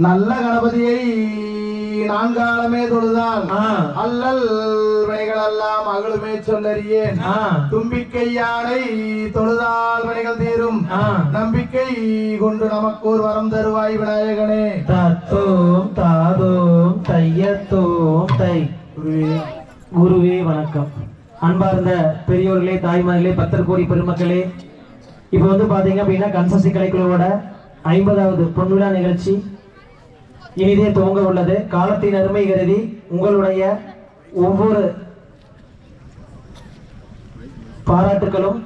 நல்ல கணபதியை நான்காலமே தொழுதால் ஆ. அல்லல் வினைகளெல்லாம் அகலுமே சொல்லறியேன் ஆ. தும்பிக்கை யானை தொழுதால் வினைகள் தீரும். நம்பிக்கை கொண்டு நமக்கு ஒரு வரம் தருவாய் விநாயகனே தத்தோம் தாதோம் தையத்தோம் தை குருவே குருவே வணக்கம் அன்பார்ந்த பெரியோர்களே தாய்மார்களே பத்தர் கோடி பெருமக்களே இப்போ வந்து பாத்தீங்க அப்படின்னா கன்சசி கலைக்குழுவோட ஐம்பதாவது பொன்விழா நிகழ்ச்சி இனிதே துவங்க உள்ளது. காலத்தின் அருமை கருதி உங்களுடைய ஒவ்வொரு பாராட்டுகளும்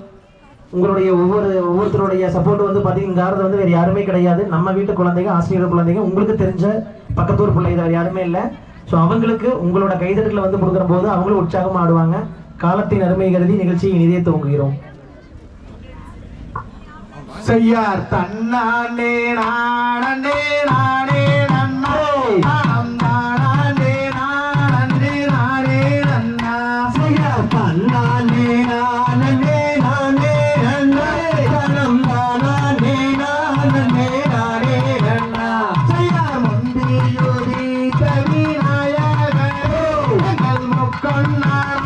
உங்களுடைய ஒவ்வொரு ஒவ்வொருத்தருடைய சப்போர்ட் வந்து பார்த்தீங்கன்னா வந்து வேறு யாருமே கிடையாது. நம்ம வீட்டு குழந்தைங்க ஆசிரியர் குழந்தைங்க உங்களுக்கு தெரிஞ்ச பக்கத்தூர் பிள்ளைங்க வேறு யாருமே இல்லை. ஸோ அவங்களுக்கு உங்களோட கைதட்டலை வந்து கொடுக்குற போது அவங்களும் உற்சாகமாக ஆடுவாங்க. காலத்தின் அருமை கருதி நிகழ்ச்சியை இனிதே துவங்குகிறோம். செய்யார் தன்னானே நானே நானே. கவிநாயகனே முக்கொண்டார்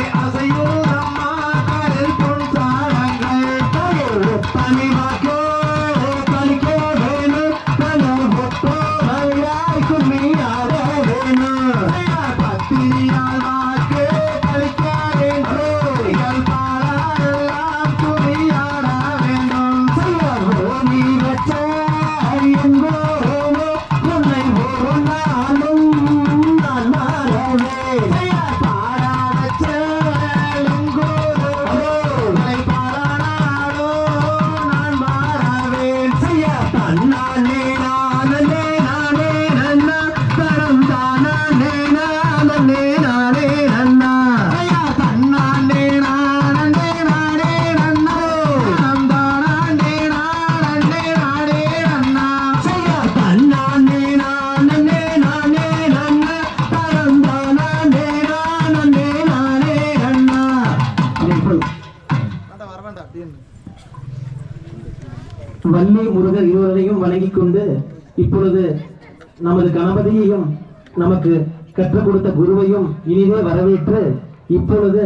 as வள்ளி முருகர் இருவரையும் வணங்கிக் கொண்டு இப்பொழுது நமது கணபதியையும் நமக்கு கற்றுக் கொடுத்த குருவையும் இனிதே வரவேற்று இப்பொழுது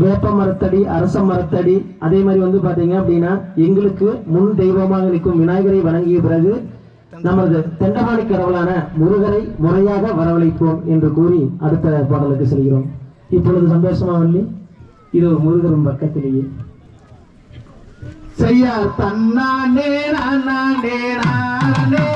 வேப்ப மரத்தடி அரச மரத்தடி அதே மாதிரி வந்து பாத்தீங்க அப்படின்னா எங்களுக்கு முன் தெய்வமாக நிற்கும் விநாயகரை வணங்கிய பிறகு நமது தெண்டமாடி கடவுளான முருகரை முறையாக வரவழைப்போம் என்று கூறி அடுத்த பாடலுக்கு செல்கிறோம். இப்பொழுது சந்தோஷமா வள்ளி. இது முருகரும் பக்கத்திலேயே. செய்யார் தன்னாண்டே நானண்டே நானண்டே